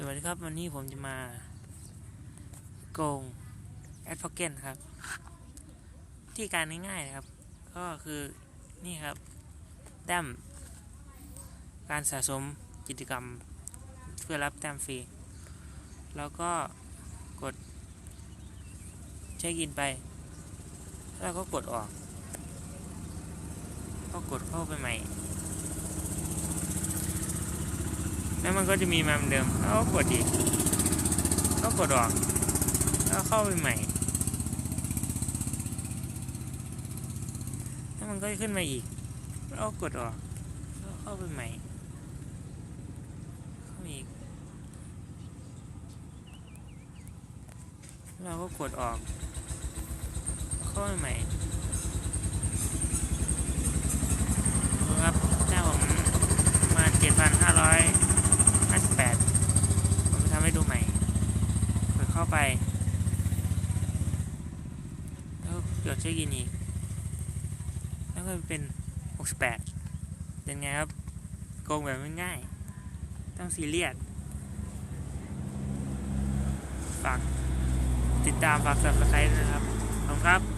สวัสดีครับ วันนี้ผมจะมาโกงแอดพ็อกเกนครับ ที่การง่ายๆนะครับ ก็คือนี่ครับ แต้ม การสะสมกิจกรรมเพื่อรับแต้มฟรี แล้วก็กดเช็คอินไป แล้วก็กดออก ก็กดเข้าไปใหม่ แล้วมันก็จะมีมาเหมือนเดิมแล้วก็กดอีกก็กดออกแล้วเข้าไปใหม่แล้วมันก็ขึ้นมาอีกแล้วกดออกแล้วเข้าไปใหม่เข้ามาอีกเราก็กดออกเข้าไปใหม่ดูครับหน้าผมประมาเจ็ดพันห้าร้อยห้าสิบแปดผมจะทำ ให้ดูใหม่กดเข้าไป แล้วกดเช็คอินอีก แล้วก็เป็นหกสิบแปดเป็นไงครับโกงแบบง่ายต้องซีเรียสฝากติดตามฝาก subscribe นะครับขอบคุณครับ